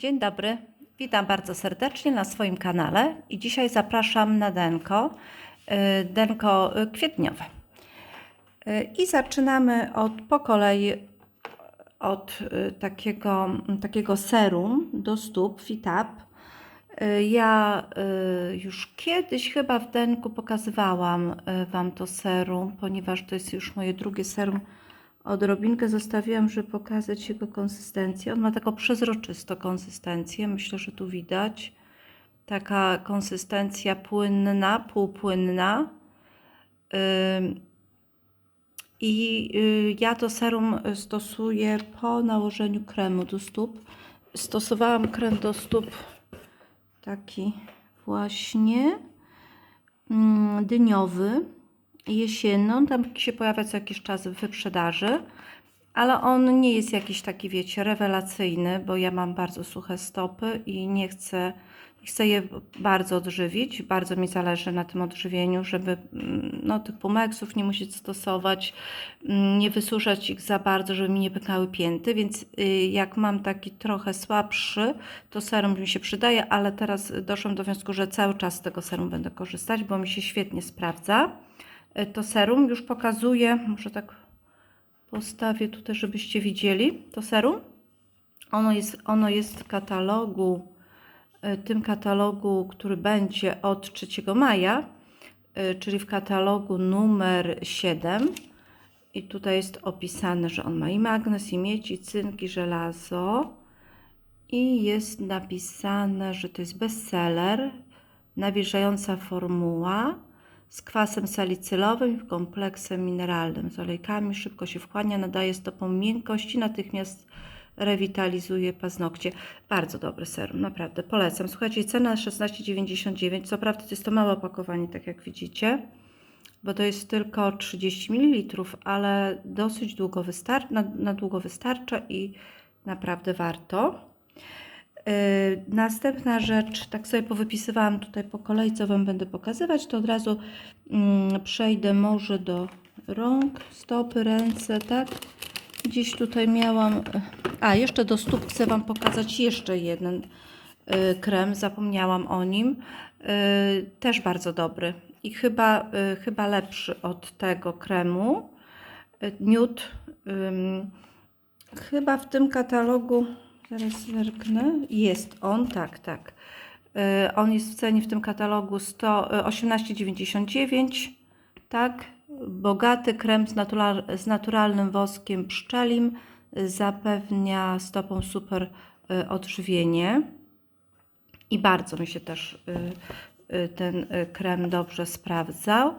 Dzień dobry, witam bardzo serdecznie na swoim kanale i dzisiaj zapraszam na denko, y, denko y, kwietniowe. Y, I zaczynamy od po kolei od takiego, takiego serum do stóp Fitap. Ja już kiedyś chyba w denku pokazywałam Wam to serum, ponieważ to jest już moje drugie serum. Odrobinkę zostawiłam, żeby pokazać jego konsystencję. On ma taką przezroczystą konsystencję, myślę, że tu widać. Taka konsystencja płynna, półpłynna. I y, ja to serum stosuję po nałożeniu kremu do stóp. Stosowałam krem do stóp taki właśnie mm, dyniowy, jesienny. On tam się pojawia co jakiś czas w wyprzedaży, ale on nie jest jakiś taki, wiecie, rewelacyjny, bo ja mam bardzo suche stopy i nie chcę, chcę je bardzo odżywić. Bardzo mi zależy na tym odżywieniu, żeby mm, no, tych pumeksów nie musieć stosować, mm, nie wysuszać ich za bardzo, żeby mi nie pękały pięty, więc y, jak mam taki trochę słabszy, to serum mi się przydaje, ale teraz doszłam do wniosku, że cały czas z tego serum będę korzystać, bo mi się świetnie sprawdza. Y, To serum już pokazuję, może tak postawię tutaj, żebyście widzieli to serum. Ono jest, ono jest w katalogu, y, tym katalogu, który będzie od 3 maja, y, czyli w katalogu numer 7. I tutaj jest opisane, że on ma i magnez, i miedź, i cynk, i żelazo. I jest napisane, że to jest bestseller, nawilżająca formuła z kwasem salicylowym i kompleksem mineralnym, z olejkami, szybko się wchłania, nadaje stopom miękkości, natychmiast rewitalizuje paznokcie. Bardzo dobry serum, naprawdę polecam. Słuchajcie, cena 16,99, co prawda to jest to małe opakowanie, tak jak widzicie, bo to jest tylko 30 ml, ale dosyć długo wystarcza, na, na długo wystarcza i naprawdę warto. Yy, Następna rzecz, tak sobie powypisywałam tutaj po kolei, co Wam będę pokazywać, to od razu mm, przejdę może do rąk, stopy, ręce, tak? Gdzieś tutaj miałam, a jeszcze do stóp chcę Wam pokazać jeszcze jeden yy, krem, zapomniałam o nim, też bardzo dobry i chyba, chyba lepszy od tego kremu. Nude, chyba w tym katalogu Zaraz zerknę. Jest on, tak, tak. Y, On jest w cenie w tym katalogu 100, y, 18,99. Tak. Bogaty krem z, natura, z naturalnym woskiem pszczelim y, zapewnia stopą super odżywienie. I bardzo mi się też ten krem dobrze sprawdzał.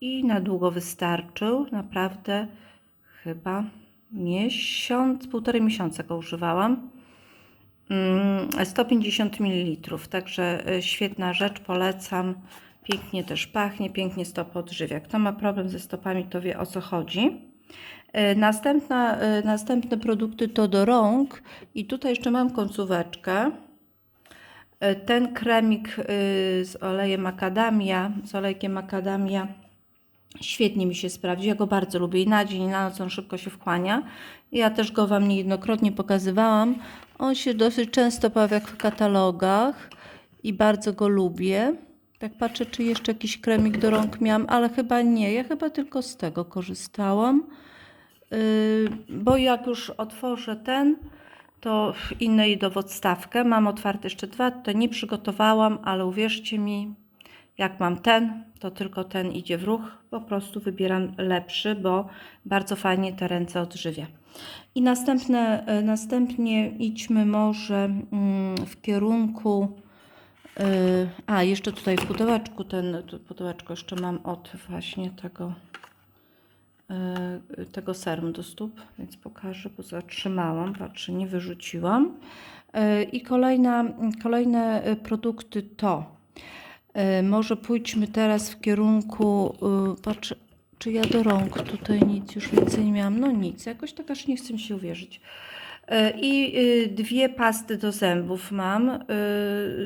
I na długo wystarczył. Naprawdę chyba miesiąc, półtorej miesiąca go używałam. Mm, 150 ml, także y, świetna rzecz, polecam. Pięknie też pachnie, pięknie stopy odżywia. Kto ma problem ze stopami, to wie o co chodzi. Y, Następna, y, następne produkty to do rąk i tutaj jeszcze mam końcóweczkę. Ten kremik z olejem makadamia, z olejkiem makadamia Świetnie mi się sprawdzi. Ja go bardzo lubię i na dzień, i na noc on szybko się wchłania. Ja też go Wam niejednokrotnie pokazywałam. On się dosyć często pojawia w katalogach i bardzo go lubię. Tak patrzę, czy jeszcze jakiś kremik do rąk miałam, ale chyba nie. Ja chyba tylko z tego korzystałam. Yy, bo jak już otworzę ten, to inny idę w odstawkę. Mam otwarte jeszcze dwa, to nie przygotowałam, ale uwierzcie mi, jak mam ten, to tylko ten idzie w ruch. Po prostu wybieram lepszy, bo bardzo fajnie te ręce odżywia. I następne, e, następnie idźmy może mm, w kierunku. e, A, jeszcze tutaj w pudełeczku, ten pudełeczko jeszcze mam od właśnie tego, e, tego serum do stóp, więc pokażę, bo zatrzymałam, patrzę, nie wyrzuciłam. I kolejna, kolejne produkty to Może pójdźmy teraz w kierunku, y, patrzę, czy ja do rąk tutaj nic już więcej nie miałam. No nic, jakoś tak aż nie chcę się uwierzyć. E, I dwie pasty do zębów mam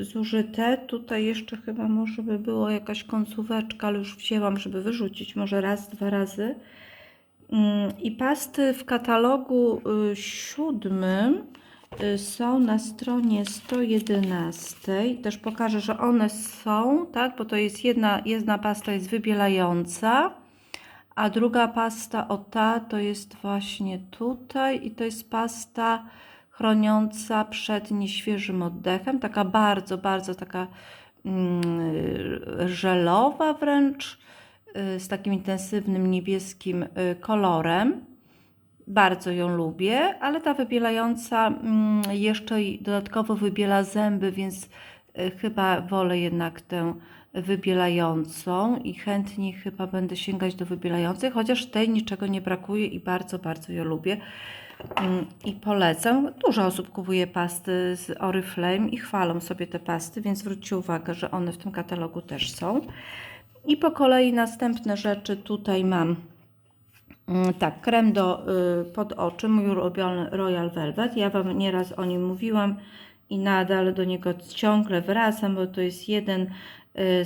zużyte. Tutaj jeszcze chyba może by było jakaś końcóweczka, ale już wzięłam, żeby wyrzucić. Może raz, dwa razy. Mm, I pasty w katalogu siódmym są na stronie 111. Też pokażę, że one są, tak, bo to jest jedna, jedna pasta jest wybielająca, a druga pasta, o ta, to jest właśnie tutaj i to jest pasta chroniąca przed nieświeżym oddechem, taka bardzo, bardzo taka mm, żelowa wręcz, y, z takim intensywnym niebieskim y, kolorem. Bardzo ją lubię, ale ta wybielająca mm, jeszcze dodatkowo wybiela zęby, więc y, chyba wolę jednak tę wybielającą i chętniej chyba będę sięgać do wybielającej, chociaż tej niczego nie brakuje i bardzo, bardzo ją lubię. Mm, I polecam. Dużo osób kupuje pasty z Oriflame i chwalą sobie te pasty, więc zwróćcie uwagę, że one w tym katalogu też są. I po kolei następne rzeczy tutaj mam. Mm, Tak, krem do y, pod oczy, mój ulubiony Royal Velvet. Ja Wam nieraz o nim mówiłam i nadal do niego ciągle wracam, bo to jest jeden y,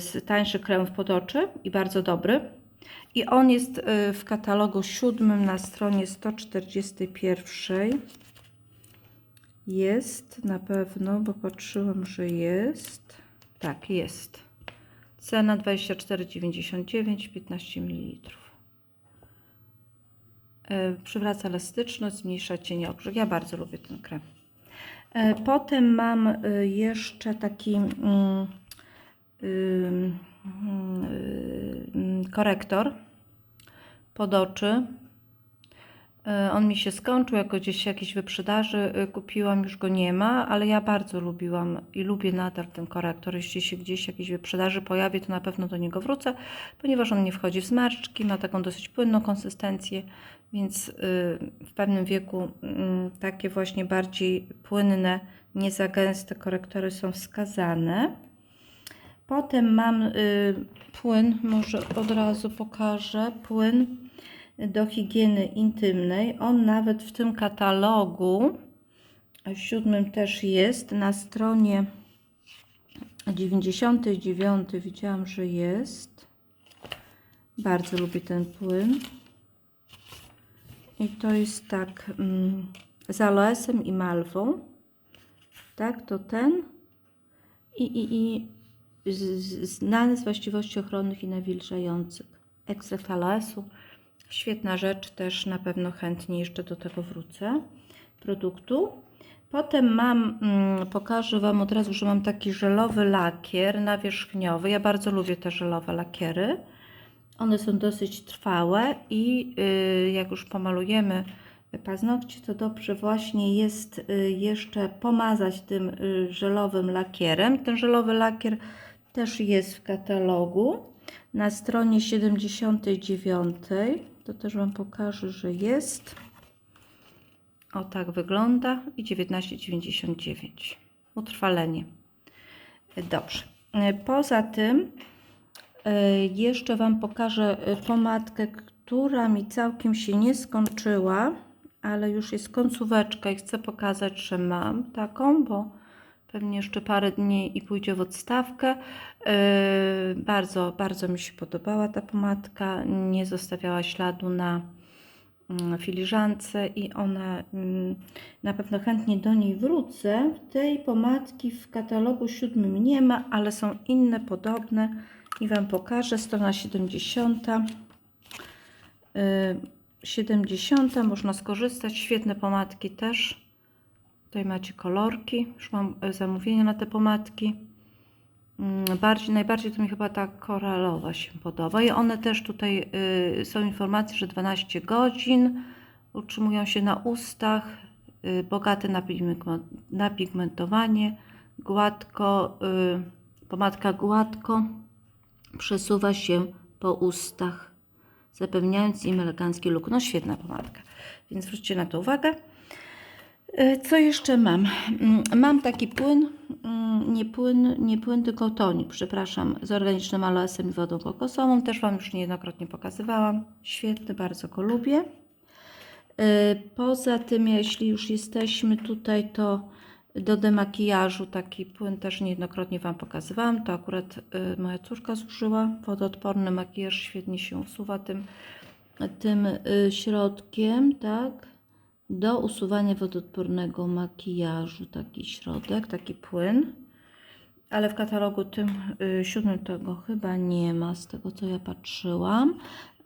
z tańszych kremów pod oczy i bardzo dobry. I on jest y, w katalogu siódmym na stronie 141. Jest na pewno, bo patrzyłam, że jest. Tak, jest. Cena 24,99, 15 ml. E, Przywraca elastyczność, zmniejsza cień okrzek. Ja bardzo lubię ten krem. E, Potem mam y, jeszcze taki mm, ym, ym, korektor pod oczy. E, On mi się skończył, jako gdzieś jakiejś wyprzedaży y, kupiłam, już go nie ma, ale ja bardzo lubiłam i lubię nadal ten korektor. Jeśli się gdzieś jakiejś wyprzedaży pojawi, to na pewno do niego wrócę, ponieważ on nie wchodzi w zmarszczki, ma taką dosyć płynną konsystencję, więc y, w pewnym wieku mm, takie właśnie bardziej płynne, nie za gęste korektory są wskazane. Potem mam płyn, może od razu pokażę, płyn do higieny intymnej. On nawet w tym katalogu siódmym też jest. Na stronie 99 widziałam, że jest. Bardzo lubię ten płyn. I to jest tak mm, z aloesem i malwą. Tak, to ten. I, i, i znany z właściwości ochronnych i nawilżających. Ekstrakt aloesu. Świetna rzecz, też na pewno chętnie jeszcze do tego wrócę. Produktu. Potem mam, mm, pokażę Wam od razu, że mam taki żelowy lakier nawierzchniowy. Ja bardzo lubię te żelowe lakiery. One są dosyć trwałe i y, jak już pomalujemy paznokcie, to dobrze właśnie jest y, jeszcze pomazać tym y, żelowym lakierem. Ten żelowy lakier też jest w katalogu na stronie 79. To też Wam pokażę, że jest. O tak wygląda i 19,99. Utrwalenie. Dobrze. Poza tym e, jeszcze Wam pokażę e, pomadkę, która mi całkiem się nie skończyła, ale już jest końcóweczka i chcę pokazać, że mam taką, bo pewnie jeszcze parę dni i pójdzie w odstawkę. Yy, bardzo, bardzo mi się podobała ta pomadka. Nie zostawiała śladu na mm, filiżance i ona mm, na pewno chętnie do niej wrócę. Tej pomadki w katalogu siódmym nie ma, ale są inne podobne i Wam pokażę. Strona 70. Yy, 70 można skorzystać. Świetne pomadki też. Tutaj macie kolorki. Już mam e, zamówienia na te pomadki. Mm, Bardziej, najbardziej to mi chyba ta koralowa się podoba. I one też tutaj y, są informacje, że 12 godzin utrzymują się na ustach. Y, bogate na, pigment, na pigmentowanie. Gładko, y, pomadka gładko przesuwa się po ustach, zapewniając im elegancki look. No świetna pomadka, więc zwróćcie na to uwagę. E, Co jeszcze mam? Mm, Mam taki płyn, mm, nie płyn, nie płyn, tylko tonik, przepraszam, z organicznym aloesem i wodą kokosową. Też Wam już niejednokrotnie pokazywałam. Świetny, bardzo go lubię. E, Poza tym, jeśli już jesteśmy tutaj, to do demakijażu taki płyn też niejednokrotnie Wam pokazywałam. To akurat e, moja córka zużyła. Wodoodporny makijaż świetnie się usuwa tym, tym środkiem, tak? Do usuwania wodoodpornego makijażu. Taki środek, taki płyn. Ale w katalogu tym y, siódmym tego chyba nie ma, z tego co ja patrzyłam.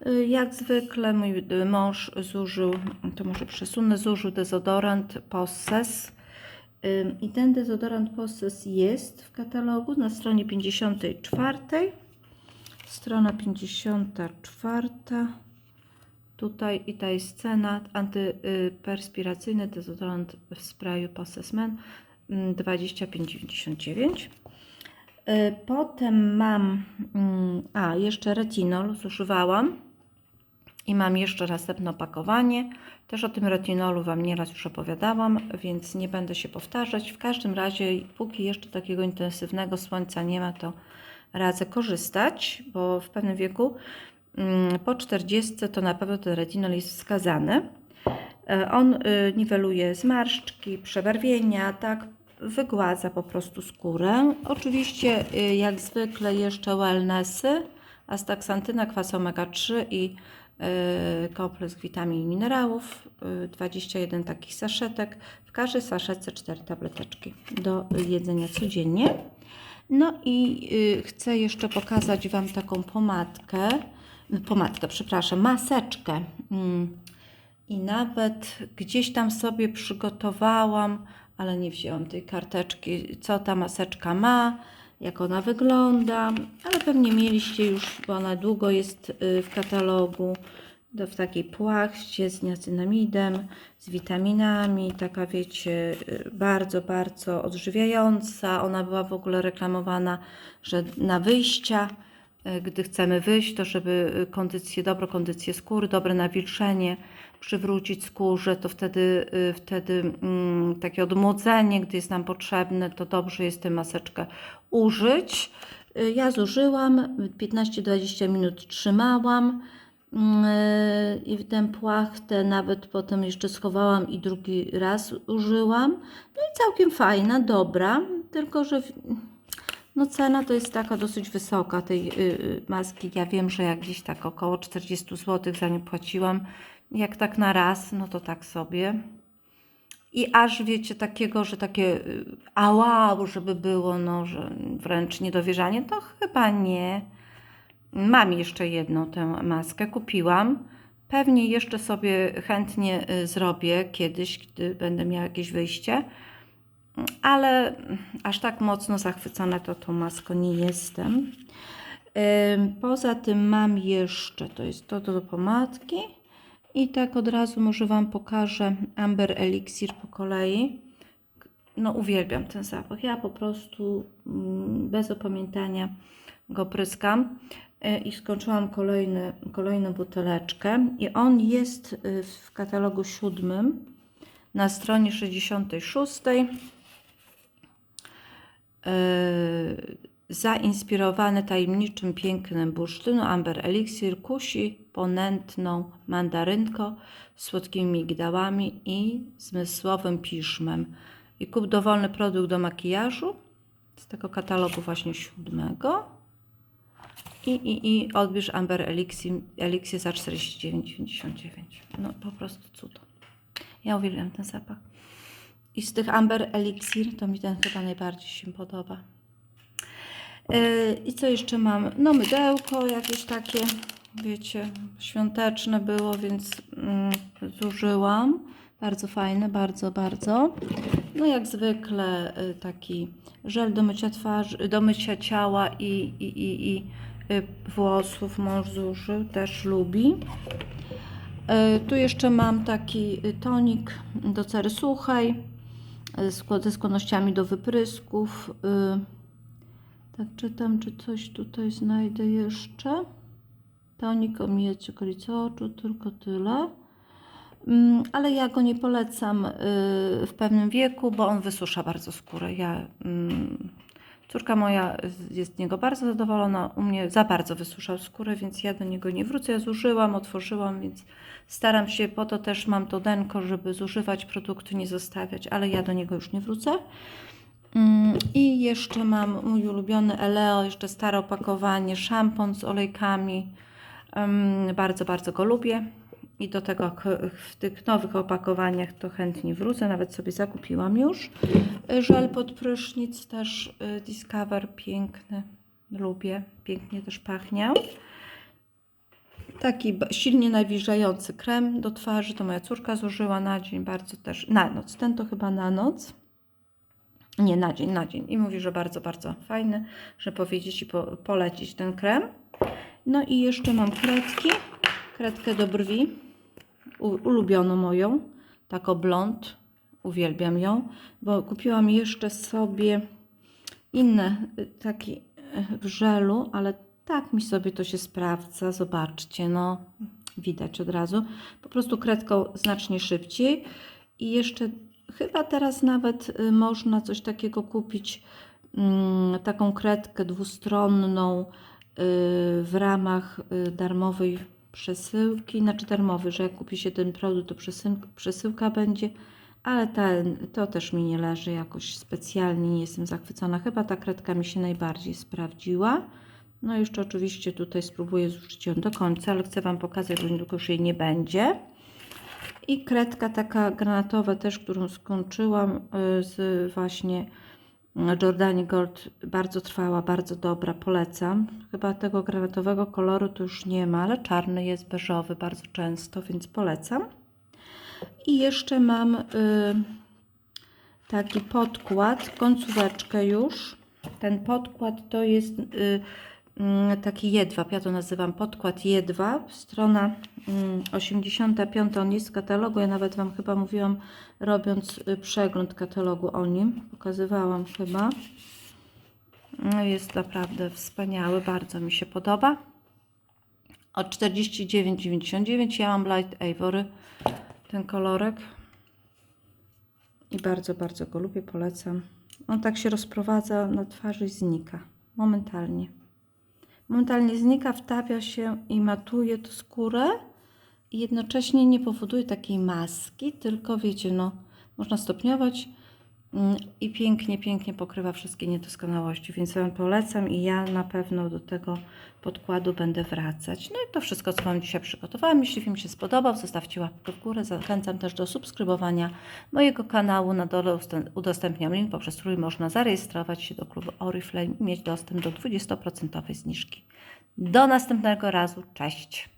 Y, Jak zwykle mój y, mąż zużył, to może przesunę, zużył dezodorant Posses. I ten dezodorant Posses jest w katalogu na stronie 54. Strona 54. Tutaj i ta jest cena antyperspiracyjny dezodorant w sprayu Posses Men mm, 25,99. Y, Potem mam, mm, a jeszcze retinol zużywałam i mam jeszcze następne opakowanie. Też o tym retinolu Wam nieraz już opowiadałam, więc nie będę się powtarzać. W każdym razie, póki jeszcze takiego intensywnego słońca nie ma, to radzę korzystać, bo w pewnym wieku po 40 to na pewno ten retinol jest wskazany. E, On y, niweluje zmarszczki, przebarwienia, tak, wygładza po prostu skórę. Oczywiście, y, jak zwykle, jeszcze wellnessy, astaksantyna, kwas omega-3 i y, kompleks witamin i minerałów, y, 21 takich saszetek, w każdej saszetce 4 tableteczki do jedzenia codziennie. No i chcę jeszcze pokazać Wam taką pomadkę, pomadkę, przepraszam, maseczkę. Mm. I nawet gdzieś tam sobie przygotowałam, ale nie wzięłam tej karteczki, co ta maseczka ma, jak ona wygląda, ale pewnie mieliście już, bo ona długo jest y, w katalogu, w takiej płachcie z niacinamidem, z witaminami, taka wiecie, y, bardzo, bardzo odżywiająca. Ona była w ogóle reklamowana, że na wyjścia, gdy chcemy wyjść, to żeby kondycję, dobrą kondycję skóry, dobre nawilżenie przywrócić skórze, to wtedy, y, wtedy mm, takie odmłodzenie, gdy jest nam potrzebne, to dobrze jest tę maseczkę użyć. Ja zużyłam, 15-20 minut trzymałam mm, i tę płachtę nawet potem jeszcze schowałam i drugi raz użyłam. No i całkiem fajna, dobra, tylko że w- no cena to jest taka dosyć wysoka tej y, y, maski. Ja wiem, że jak gdzieś tak około 40 zł za nie płaciłam, jak tak na raz, no to tak sobie. I aż wiecie takiego, że takie y, a wow, żeby było, no, że wręcz niedowierzanie, to chyba nie. Mam jeszcze jedną tę maskę, kupiłam. Pewnie jeszcze sobie chętnie y, zrobię kiedyś, gdy będę miała jakieś wyjście, ale aż tak mocno zachwycona to tą maską nie jestem. Poza tym mam jeszcze, to jest to do pomadki i tak od razu może Wam pokażę Amber Elixir po kolei. No uwielbiam ten zapach. Ja po prostu mm, bez opamiętania go pryskam. Y, I skończyłam kolejny, kolejną buteleczkę. I on jest y, w katalogu siódmym na stronie 66. Yy, zainspirowany tajemniczym pięknem bursztynu Amber Elixir kusi ponętną mandarynką, słodkimi migdałami i zmysłowym piszmem. I kup dowolny produkt do makijażu z tego katalogu właśnie siódmego. I, i, i odbierz Amber Elixir za 49,99. No po prostu cudo. Ja uwielbiam ten zapach. I z tych Amber Elixir to mi ten chyba najbardziej się podoba. Yy, I co jeszcze mam? No mydełko jakieś takie, wiecie, świąteczne było, więc mm, zużyłam. Bardzo fajne, bardzo, bardzo. No jak zwykle y, taki żel do mycia twarzy, do mycia ciała i, i, i, i y, włosów mąż zużył, też lubi. E, Tu jeszcze mam taki y, tonik do cery suchej ze skłonnościami do wyprysków. y. Tak czytam, czy coś tutaj znajdę jeszcze. Tonik omijać okolice oczu, tylko tyle. Mm, Ale ja go nie polecam y, w pewnym wieku, bo on wysusza bardzo skórę. Ja, mm, córka moja jest z niego bardzo zadowolona. U mnie za bardzo wysuszał skórę, więc ja do niego nie wrócę. Ja zużyłam, otworzyłam, więc staram się, po to też mam to denko, żeby zużywać produktu, nie zostawiać, ale ja do niego już nie wrócę. Mm, I jeszcze mam mój ulubiony Eleo, jeszcze stare opakowanie, szampon z olejkami. Ym, Bardzo, bardzo go lubię. I do tego w tych nowych opakowaniach to chętnie wrócę. Nawet sobie zakupiłam już. Żel pod prysznic też y, Discover piękny. Lubię. Pięknie też pachniał. Taki silnie nawilżający krem do twarzy. To moja córka zużyła na dzień. Bardzo też. Na noc. Ten to chyba na noc. Nie, na dzień, na dzień. I mówi, że bardzo, bardzo fajny, że powiedzieć i po, polecić ten krem. No i jeszcze mam kredki. Kredkę do brwi. Ulubioną moją. Taką blond. Uwielbiam ją, bo kupiłam jeszcze sobie inne, y, taki y, w żelu, ale tak mi sobie to się sprawdza. Zobaczcie, no widać od razu. Po prostu kredką znacznie szybciej. I jeszcze chyba teraz nawet y, można coś takiego kupić, mm, taką kredkę dwustronną y, w ramach darmowej przesyłki, znaczy darmowy, że jak kupi się ten produkt, to przesyłka, będzie, ale ten, to też mi nie leży jakoś specjalnie, nie jestem zachwycona. Chyba ta kredka mi się najbardziej sprawdziła. No jeszcze oczywiście tutaj spróbuję zużyć ją do końca, ale chcę Wam pokazać, że niedługo już jej nie będzie. I kredka taka granatowa też, którą skończyłam y, z właśnie Jordani Gold. Bardzo trwała, bardzo dobra, polecam. Chyba tego granatowego koloru to już nie ma, ale czarny jest beżowy bardzo często, więc polecam. I jeszcze mam y, taki podkład, końcóweczkę już. Ten podkład to jest y, taki jedwab, ja to nazywam podkład jedwab, strona mm, 85, on jest z katalogu, ja nawet Wam chyba mówiłam, robiąc y, przegląd katalogu o nim, pokazywałam chyba. No, jest naprawdę wspaniały, bardzo mi się podoba. Od 49,99 ja mam Light Ivory, ten kolorek. I bardzo, bardzo go lubię, polecam. On tak się rozprowadza na twarzy i znika. Momentalnie. Momentalnie znika, wtapia się i matuje to skórę. I jednocześnie nie powoduje takiej maski, tylko wiecie, no, można stopniować i pięknie, pięknie pokrywa wszystkie niedoskonałości. Więc Wam polecam i ja na pewno do tego podkładu będę wracać. No i to wszystko, co Wam dzisiaj przygotowałam. Jeśli film się spodobał, zostawcie łapkę w górę. Zachęcam też do subskrybowania mojego kanału. Na dole udostępniam link, poprzez który można zarejestrować się do klubu Oriflame i mieć dostęp do 20% zniżki. Do następnego razu. Cześć!